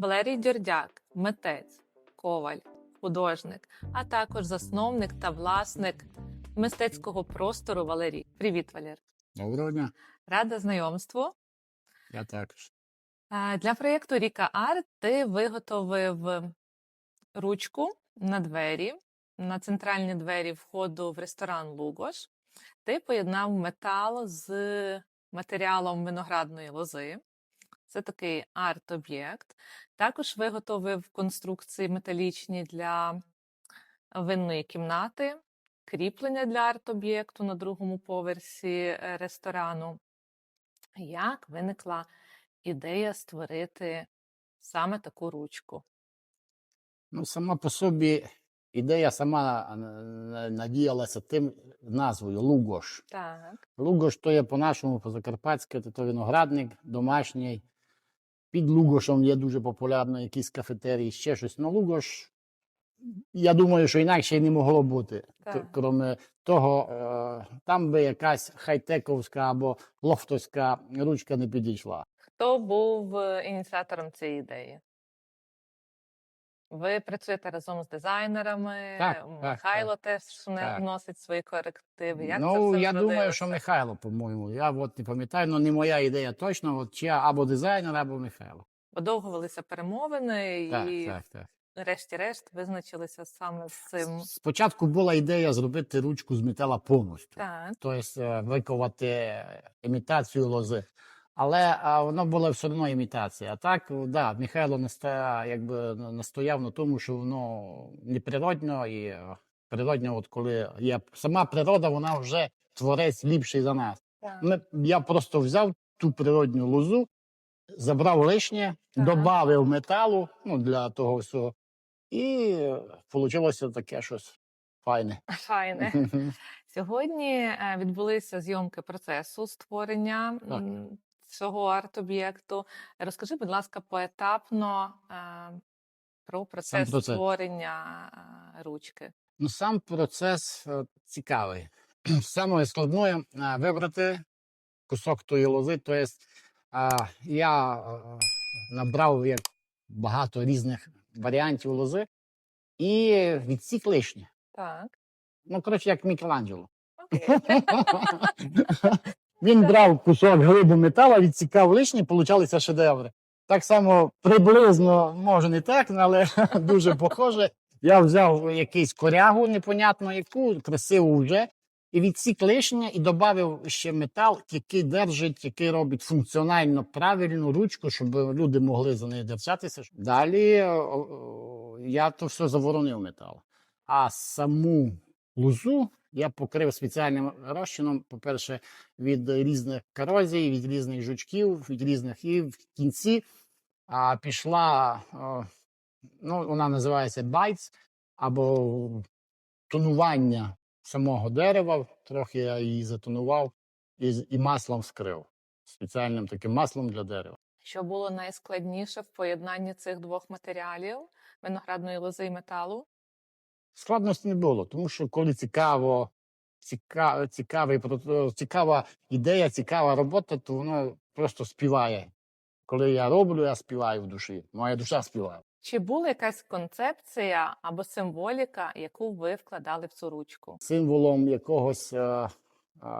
Валерій Дьордяк, митець, коваль, художник, а також засновник та власник мистецького простору Валерій. Привіт, Валер! Доброго дня. Рада знайомству. Я також. Для проєкту Ріка Арт ти виготовив ручку на двері, на центральні двері входу в ресторан Лугош. Ти поєднав метал з матеріалом виноградної лози. Це такий арт-об'єкт. Також виготовив конструкції металічні для винної кімнати, кріплення для арт-об'єкту на другому поверсі е, ресторану. Як виникла ідея створити саме таку ручку? Ну, сама по собі ідея сама надіялася тим назвою Лугош. Так. Лугош то є по-нашому, по-закарпатськи, то, то виноградник домашній. Під Лугошем є дуже популярно якісь кафетерії, ще щось. Ну, Лугош, я думаю, що інакше й не могло бути. Крім того, е, там би якась хай-тековська або лофтовська ручка не підійшла. Хто був е, ініціатором цієї ідеї? Ви працюєте разом з дизайнерами, Так, е, так, Михайло теж Так. вносить свої корективи. Як це ну, все я думаю, що Михайло, по-моєму. Я от не пам'ятаю, але не моя ідея точно. От чи я або дизайнер, або Михайло. Подовгувалися перемовини Так, і, так, так. решті-решт, визначилися саме з цим. Спочатку була ідея зробити ручку з метала повністю, тобто е, виковати імітацію лози. Але а, воно була все одно імітація. А так, да, Михайло наста, якби, настояв на тому, що воно неприродно і природньо, от коли є сама природа, вона вже творець ліпший за нас. так. Ми, я просто взяв ту природню лозу, забрав лишнє, Так. додав металу ну, для того всього, і вийшло таке щось файне. Файне. Сьогодні е, відбулися зйомки процесу створення Так. Цього арт-об'єкту. Розкажи, будь ласка, поетапно про процес, процес. створення ручки. Ну, сам процес е, цікавий. Саме складне е, вибрати кусок тої лози. Тобто, я е, набрав як багато різних варіантів лози і відсік лишнє. Так. Ну, коротше, як Мікеланджело. Він брав кусок глибу металу, відсікав лишнє, получалися шедеври. Так само приблизно, може не так, але дуже похоже. Я взяв якийсь корягу, непонятно яку, красиву вже, і відсік лишнє, і додав ще метал, який держить, який робить функціонально правильну ручку, щоб люди могли за нею держатися. Далі о, о, я то все заворонив метал. А саму лузу я покрив спеціальним розчином, по-перше, від різних корозій, від різних жучків, від різних і в кінці а, пішла, о, ну, вона називається байтс, або тонування самого дерева. Трохи я її затонував і, і маслом вскрив. Спеціальним таким маслом для дерева. Що було найскладніше в поєднанні цих двох матеріалів виноградної лози і металу? Складності не було, тому що коли цікаво, ціка, цікавий, цікава ідея, цікава робота, то воно просто співає. Коли я роблю, я співаю в душі. Моя душа співає. Чи була якась концепція або символіка, яку ви вкладали в цю ручку? Символом якогось е, е,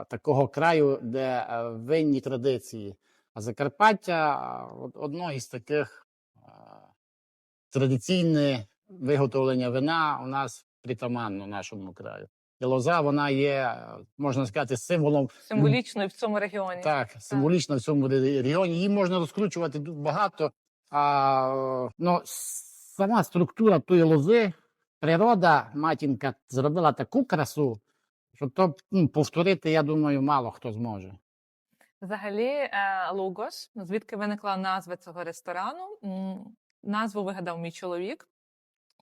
такого краю, де е, винні традиції. А Закарпаття е, одно із таких е, традиційне виготовлення вина у нас притаманно нашому краю. І лоза вона є, е, можна сказати, символом Символічною в цьому регіоні? Так, символічно в цьому регіоні. Її можна розкручувати багато. А, ну, сама структура тої лози, природа, матінка, зробила таку красу, що то м, повторити, я думаю, мало хто зможе. Взагалі, е, Лугош, звідки виникла назва цього ресторану? Назву вигадав мій чоловік.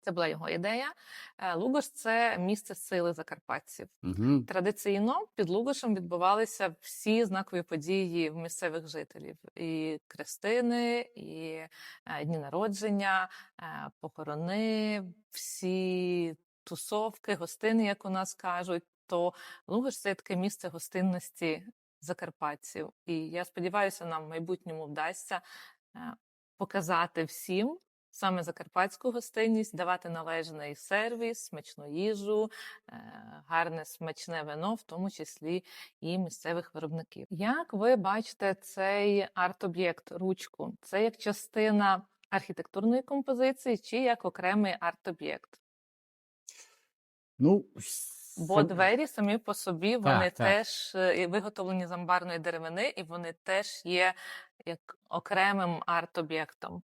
Це була його ідея. Е, Лугош це місце сили закарпатців. Угу. Традиційно під Лугошем відбувалися всі знакові події в місцевих жителів: і крестини, і е, дні народження, е, похорони, всі тусовки, гостини, як у нас кажуть. То Лугош це таке місце гостинності закарпатців. І я сподіваюся, нам в майбутньому вдасться показати всім саме закарпатську гостинність, давати належний сервіс, смачну їжу, е, гарне смачне вино, в тому числі і місцевих виробників. Як ви бачите цей арт-об'єкт, ручку? Це як частина архітектурної композиції чи як окремий арт-об'єкт? Ну, Бо двері самі по собі вони так. теж е, і виготовлені з амбарної деревини, і вони теж є як окремим арт-об'єктом.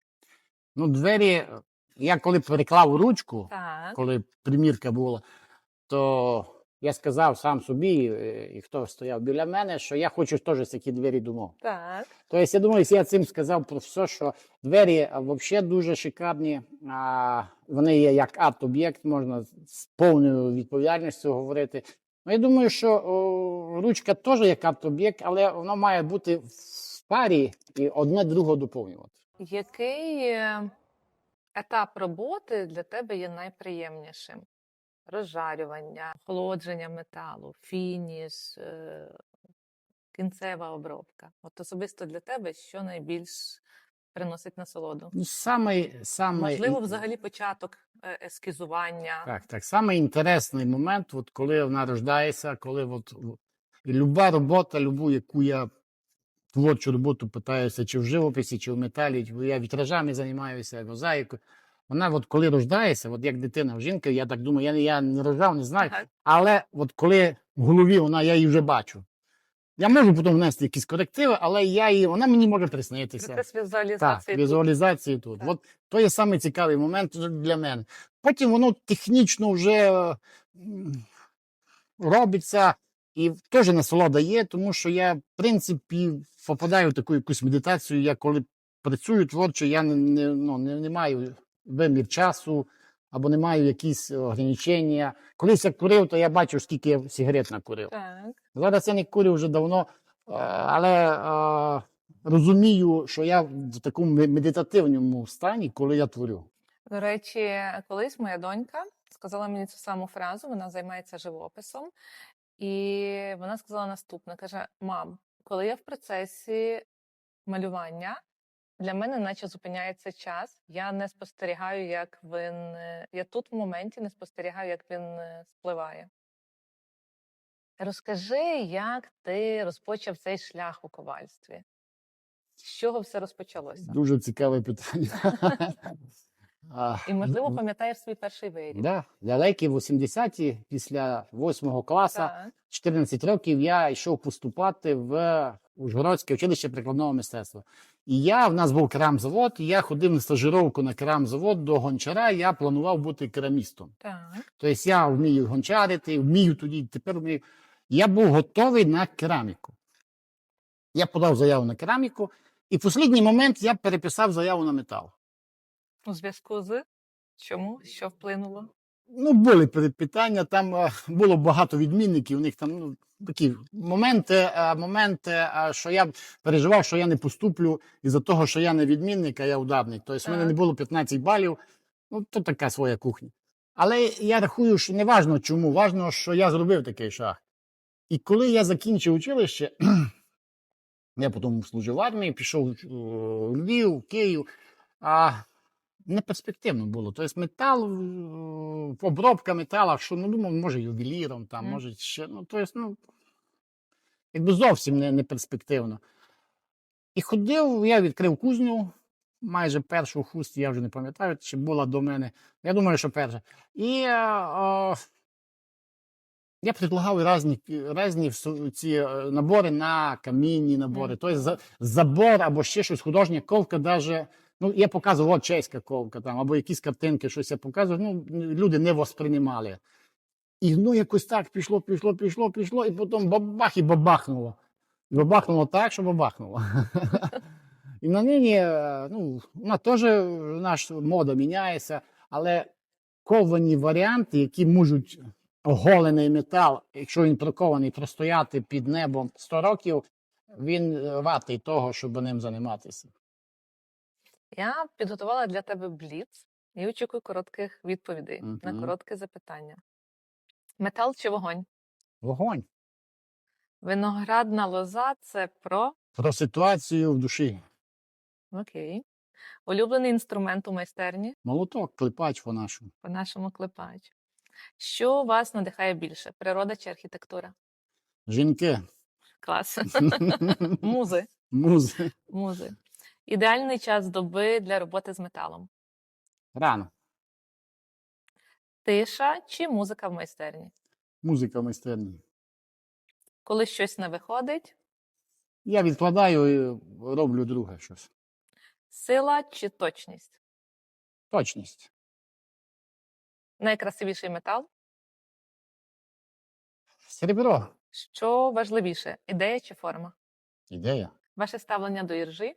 Ну, двері, я коли переклав ручку, Так, коли примірка була, то я сказав сам собі, е, і хто стояв біля мене, що я хочу теж такі двері думав. так. Тобто, я думаю, я цим сказав про все, що двері взагалі дуже шикарні. А, вони є як арт-об'єкт, можна з повною відповідальністю говорити. Ну, я думаю, що о, ручка теж як арт-об'єкт, але воно має бути в парі і одне другого доповнювати. Який е, етап роботи для тебе є найприємнішим? Розжарювання, охолодження металу, фініш, е, кінцева обробка. От особисто для тебе що найбільш приносить насолоду? Ну, саме, саме, Можливо, взагалі початок е, ескізування. Так, так. Саме інтересний момент, от коли вона рождається, коли от, люба робота, любу, яку я творчу роботу питаюся, чи в живописі, чи в металі, я вітражами займаюся, мозаїкою. Вона, от коли рождається, от як дитина в жінки, я так думаю, я, не- я не рожав, не знаю. Але от коли в голові вона, я її вже бачу. Я можу потім внести якісь корективи, але я її, вона мені може приснитися. Процес Так, візуалізації. тут. візуалізації тут. Так. От то є самий цікавий момент для мене. Потім воно технічно вже робиться і теж насолода є, тому що я, в принципі, попадаю в таку якусь медитацію. Я коли працюю творчо, я не, не, ну, не, не маю вимір часу або не маю якісь ограничення. Колись я курив, то я бачив, скільки я сигарет накурив. Так. Зараз я не курю вже давно, е, але е, розумію, що я в такому медитативному стані, коли я творю. До речі, колись моя донька сказала мені цю саму фразу, вона займається живописом, і вона сказала наступне: каже: Мам, коли я в процесі малювання, для мене наче зупиняється час. Я не спостерігаю, як він. е, Я тут в моменті не спостерігаю, як він е, спливає. Розкажи, як ти розпочав цей шлях у ковальстві? З чого все розпочалося? Дуже цікаве питання. А, І, можливо, пам'ятаєш свій перший виріб. Да, далекі 80-ті, після 8 класу, Так. 14 років я йшов поступати в Ужгородське училище прикладного мистецтва. І я, в нас був керамзавод, і я ходив на стажировку на керамзавод до гончара, я планував бути керамістом. Так. Тобто я вмію гончарити, вмію тоді, тепер вмію. Я був готовий на кераміку. Я подав заяву на кераміку, і в останній момент я переписав заяву на метал. У зв'язку з чому? Що вплинуло? Ну, були пи- питання, там е, було багато відмінників, у них там ну, такі моменти, е, моменти, е, що я переживав, що я не поступлю із-за того, що я не відмінник, а я ударник. Тобто в мене не було 15 балів, ну, то така своя кухня. Але я рахую, що не важно чому, важно, що я зробив такий шаг. І коли я закінчив училище, я потім служив в армії, пішов в Львів, Київ. А неперспективно було. Тобто метал, обробка метала, що ну, думав, може ювеліром, там, Мгм. може ще. Ну, тобто, ну, якби зовсім не, не перспективно. І ходив, я відкрив кузню, майже першу в хусті, я вже не пам'ятаю, чи була до мене. Я думаю, що перша. І е, е, я предлагав різні, різні ці е, набори на камінні набори. Мгм. Тобто забор або ще щось, художня ковка, даже, ну, я показував, чеська ковка там, або якісь картинки, щось я показував. Ну, люди не восприймали. І ну, якось так пішло, пішло, пішло, пішло, і потім бабах і бабахнуло. Бабахнуло так, що бабахнуло. І на нині, е, ну, вона теж наша мода міняється, але ковані варіанти, які можуть оголений метал, якщо він прикований, простояти під небом 100 років, він е, вартий того, щоб ним займатися. Я підготувала для тебе бліц і очікую коротких відповідей на коротке запитання. Метал чи вогонь? Вогонь Виноградна лоза це про про ситуацію в душі. окей. Улюблений інструмент у майстерні Молоток, клепач по нашому. по нашому клепачу. Що вас надихає більше? Природа чи архітектура? Жінки. Клас. Музи. Музи. Музи. Ідеальний час доби для роботи з металом. Рано. Тиша чи музика в майстерні? Музика майстерня. Коли щось не виходить, Я відкладаю і роблю друге щось. сила чи точність? Точність. Найкрасивіший метал? Серебро. Що важливіше, ідея чи форма? Ідея. Ваше ставлення до іржі?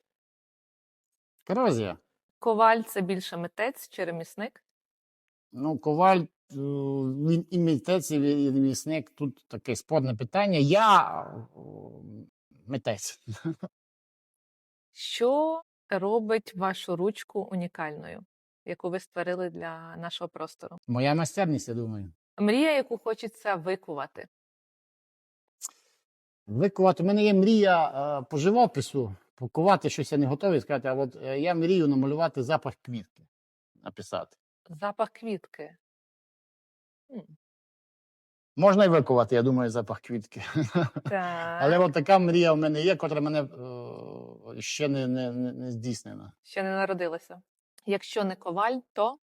Корозія. Коваль це більше митець чи ремісник? Ну, коваль, е, він і митець, і ремісник. Тут таке спорне питання. Я е, митець. Що робить вашу ручку унікальною, яку ви створили для нашого простору? Моя майстерність, я думаю. Мрія, яку хочеться викувати. Викувати. У мене є мрія е, по живопису, покувати щось я не готовий сказати, а от е, я мрію намалювати запах квітки. Написати. Запах квітки. Можна і викувати, я думаю, запах квітки. Так. Але от така мрія в мене є, котра мене е, ще не, не, не, не здійснена. Ще не народилася. Якщо не коваль, то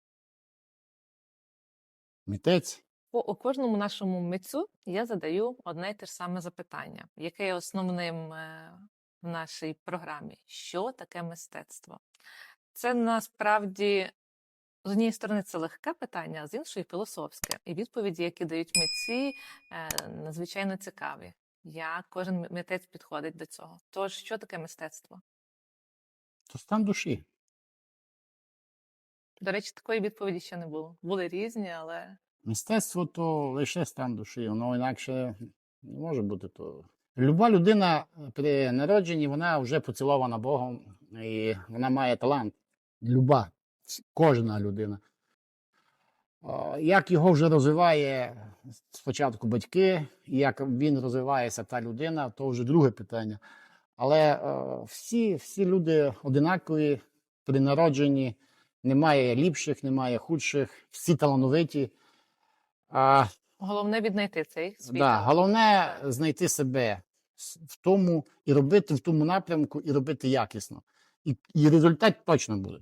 Митець. по у кожному нашому митцю я задаю одне й те ж саме запитання, яке є основним е, в нашій програмі. Що таке мистецтво? Це насправді з однієї сторони це легке питання, а з іншої філософське. І відповіді, які дають митці, е, надзвичайно цікаві. Як кожен митець підходить до цього. Тож, що таке мистецтво? То стан душі. До речі, такої відповіді ще не було. Були різні, але Мистецтво то лише стан душі, воно інакше не може бути то. Люба людина при народженні вона вже поцілована Богом, і вона має талант. Люба, кожна людина. Як його вже розвиває спочатку батьки, як він розвивається та людина, то вже друге питання. Але е, всі, всі люди одинакові при народженні, немає ліпших, немає худших, всі талановиті. Головне віднайти цей свій. да, головне знайти себе в тому і робити в тому напрямку, і робити якісно. І, і результат точно буде.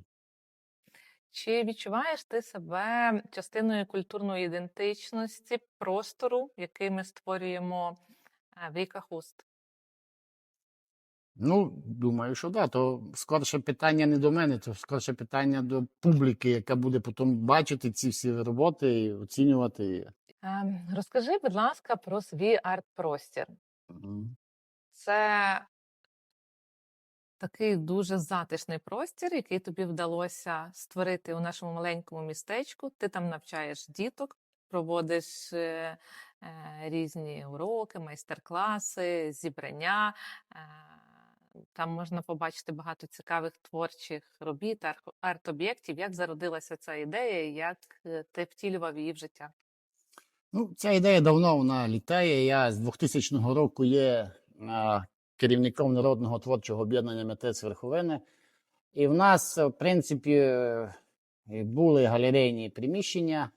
Чи відчуваєш ти себе частиною культурної ідентичності простору, який ми створюємо е, в ріках уст? Ну, думаю, що да. То скорше питання не до мене, то скорше питання до публіки, яка буде потім бачити ці всі роботи і оцінювати. Ем, Розкажи, будь ласка, про свій арт-простір. Це такий дуже затишний простір, який тобі вдалося створити у нашому маленькому містечку. Ти там навчаєш діток, проводиш е, е, різні уроки, майстер-класи, зібрання. Е, Там можна побачити багато цікавих творчих робіт, арт-об'єктів. Як зародилася ця ідея, як ти втілював її в життя? Ну, ця ідея давно вона літає. Я з 2000 року є керівником народного творчого об'єднання митець верховини. І в нас, в принципі, е, були галерейні приміщення,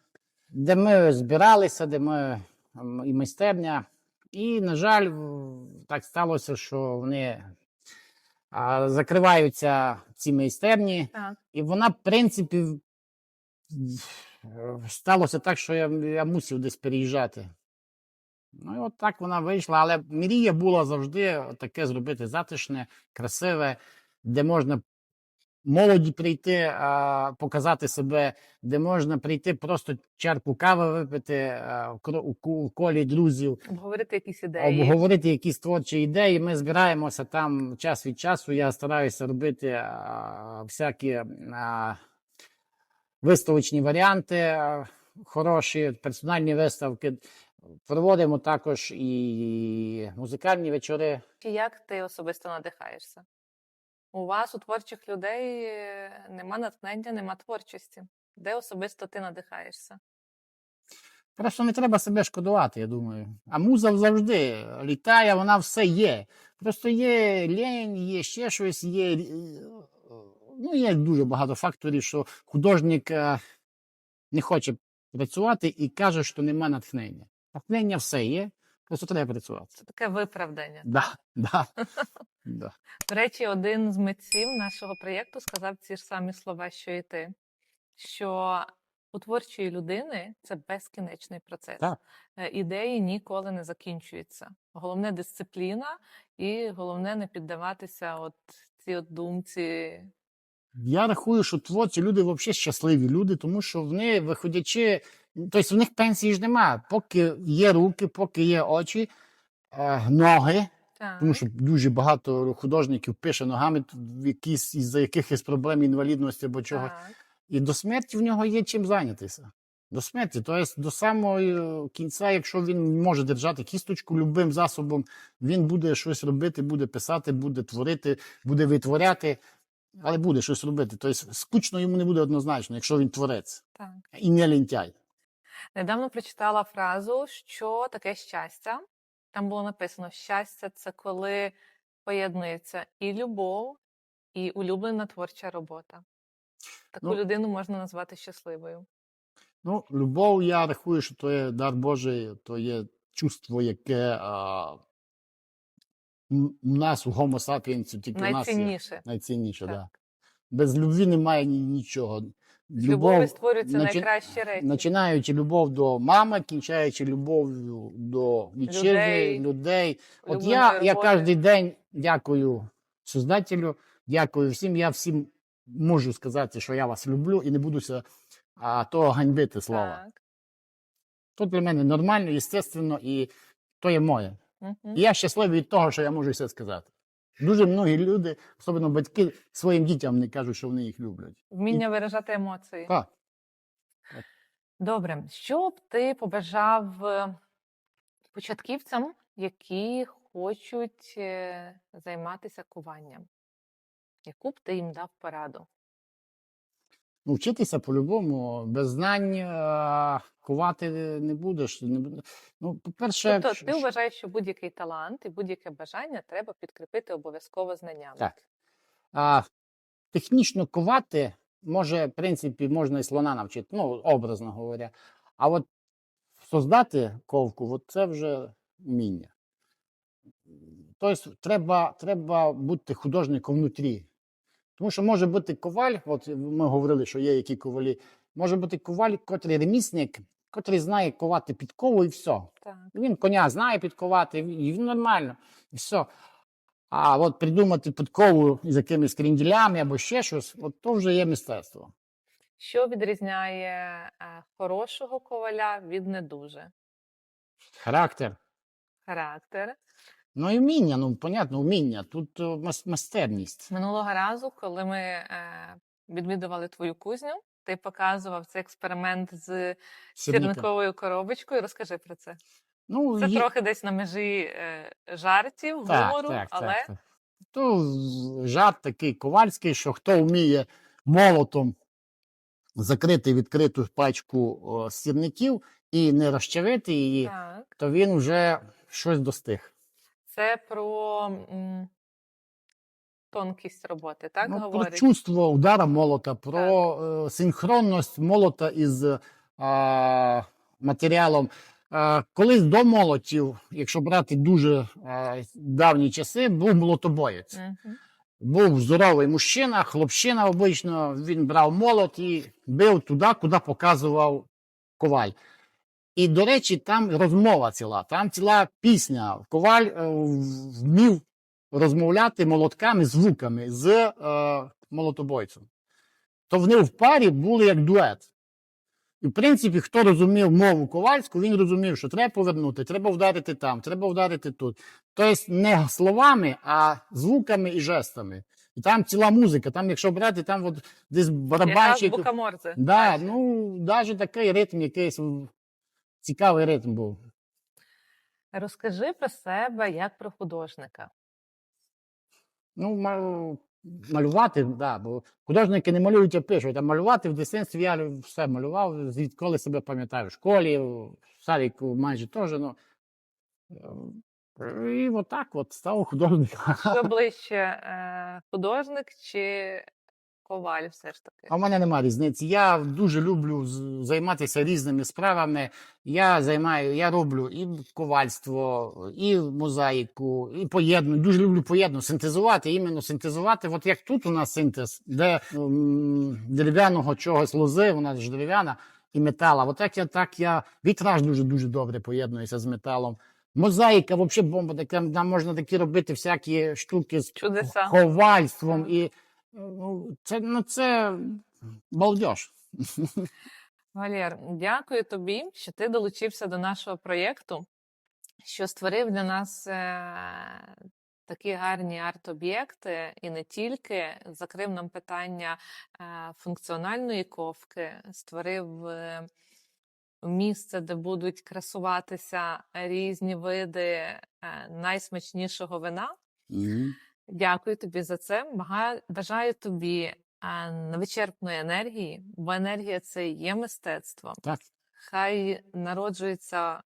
де ми збиралися, де ми і майстерня. І, на жаль, так сталося, що вони закриваються ці майстерні. Так. І вона, в принципі, сталося так, що я, я мусив десь переїжджати. Ну, і от так вона вийшла. Але мрія була завжди таке зробити затишне, красиве, де можна молоді прийти, а, показати себе, де можна прийти, просто чарку кави випити у колі друзів Обговорити якісь ідеї. обговорити якісь творчі ідеї. Ми збираємося там час від часу. Я стараюся робити а, всякі а, виставочні варіанти, а, хороші, персональні виставки. Проводимо також і музикальні вечори. Як ти особисто надихаєшся? У вас, у творчих людей, нема натхнення, нема творчості. Де особисто ти надихаєшся? Просто не треба себе шкодувати, я думаю. А муза завжди літає, вона все є. Просто є лінь, є ще щось, є. е, ну, є дуже багато факторів, що художник е, не хоче працювати і каже, що нема натхнення. Натхнення все є, просто треба працювати. Це таке виправдання. Да, да, да. До речі, один з митців нашого проєкту сказав ці ж самі слова, що і ти, що у творчої людини це безкінечний процес. Так. Е, Ідеї ніколи не закінчуються. Головне дисципліна, і головне не піддаватися от цій от думці. Я рахую, що творці люди взагалі щасливі люди, тому що вони, виходячи, тобто в них пенсії ж немає. Поки є руки, поки є очі, е, ноги, Так. тому що дуже багато художників пише ногами, якісь із-за якихось проблем інвалідності або чого. так. І до смерті в нього є чим зайнятися. До смерті, тобто до самого е, кінця, якщо він може держати кісточку любим засобом, він буде щось робити, буде писати, буде творити, буде витворяти, але буде щось робити. Тобто скучно йому не буде однозначно, якщо він творець так. і не лінтяй. Недавно прочитала фразу, що таке щастя. Там було написано: щастя це коли поєднується і любов, і улюблена творча робота. Таку Ну, людину можна назвати щасливою. Ну, любов, я рахую, що то є дар Божий, то є чувство, яке а, у нас, у Homo sapiens, тільки у нас є Найцінніше. найцінніше. Так. Да. Без любві немає нічого. З любові створюються начи- найкращі речі. Починаючи любов до мами, кінчаючи любов'ю до вітчизни, Людей, людей. От я, я кожен день дякую Создателю, дякую всім. Я всім можу сказати, що я вас люблю і не будуся а, того ганьбити слова. Так. То для мене нормально, естественно, і то є моє. Мгм. І я щасливий від того, що я можу все сказати. Дуже многі люди, особливо батьки, своїм дітям не кажуть, що вони їх люблять. Вміння виражати емоції. Так. Добре, що б ти побажав е, початківцям, які хочуть е, займатися куванням? Яку б ти їм дав пораду? Ну, вчитися по-любому, без знань е, не будеш. Не, ну, по-перше, Тобто ш- ти вважаєш, що будь-який талант і будь-яке бажання треба підкріпити обов'язково знаннями. Так. а, технічно ковати може, в принципі, можна і слона навчити, ну, образно говоря. А от создати ковку, от це вже вміння. Тобто треба, треба бути художником внутрі. Тому що може бути коваль, от ми говорили, що є які ковалі, може бути коваль, котрий ремісник, котрий знає ковати підкову і все. Так. Він коня знає підковати, і він нормально, і все. А от придумати підкову з якимись крінділями або ще щось, от то вже є мистецтво. Що відрізняє е, хорошого коваля від не дуже? Характер. Характер. Ну і вміння, ну, понятно, вміння. Тут е, мас- майстерність. Минулого разу, коли ми е, відвідували твою кузню, ти показував цей експеримент з сірниковою коробочкою. Розкажи про це. Ну, Це є- трохи десь на межі е, жартів, так, гумору, так, але так, так. То жарт такий ковальський, що хто вміє молотом закрити відкриту пачку сірників і не розчавити її, так. то він вже щось достиг. Це про тонкість роботи, так ну, про чувство удара молота, про е, синхронність молота із е, матеріалом. Е, колись до молотів, якщо брати дуже давні часи, був молотобоєць. Мгм. Був здоровий мужчина, хлопчина обично, він брав молот і бив туди, куди показував коваль. І, до речі, там розмова ціла, там ціла пісня. Коваль вмів розмовляти молотками, звуками з е, молотобойцем. То вони в парі були як дует. І, в принципі, хто розумів мову ковальську, він розумів, що треба повернути, треба вдарити там, треба вдарити тут. Тобто не словами, а звуками і жестами. І там ціла музика, там, якщо брати, там от десь барабанчик. Да, ну, навіть такий ритм, якийсь цікавий ритм був. Розкажи про себе як про художника. Ну, ма- малювати, да, бо художники не малюють, а пишуть. А малювати в дитинстві я лю- все малював, звідколи себе пам'ятаю. В школі, в садіку майже теж. Ну, Е, і отак от став художником. Що ближче е, художник чи коваль, все ж таки. А в мене немає різниці. Я дуже люблю займатися різними справами. Я займаю, я роблю і ковальство, і мозаїку, і поєдную. Дуже люблю поєднувати, синтезувати, іменно синтезувати. От як тут у нас синтез, де дерев'яного чогось лози, вона ж дерев'яна, і метала. От так я так я вітраж дуже дуже добре поєднується з металом. Мозаїка, взагалі бомба, така можна такі робити всякі штуки з Чудеса. ховальством. І ну, це, ну, це балдеж. Валєр, дякую тобі, що ти долучився до нашого проєкту, що створив для нас е, такі гарні арт-об'єкти, і не тільки закрив нам питання е, функціональної ковки, створив е, місце, де будуть красуватися різні види е, найсмачнішого вина. Дякую тобі за це. Бажаю тобі а, невичерпної енергії, бо енергія це є мистецтво. Так. Хай народжуються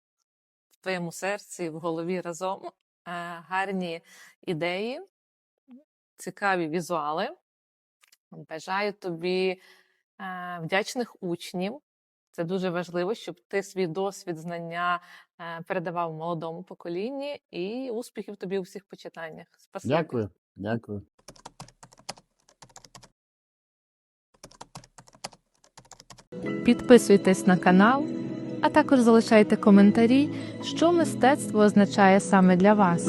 в твоєму серці, в голові разом е, гарні ідеї, цікаві візуали. Бажаю тобі е, вдячних учнів. Це дуже важливо, щоб ти свій досвід, знання передавав молодому поколінні і успіхів тобі у всіх почитаннях. Спасибі. Дякую, дякую. Підписуйтесь на канал, а також залишайте коментарі, що мистецтво означає саме для вас.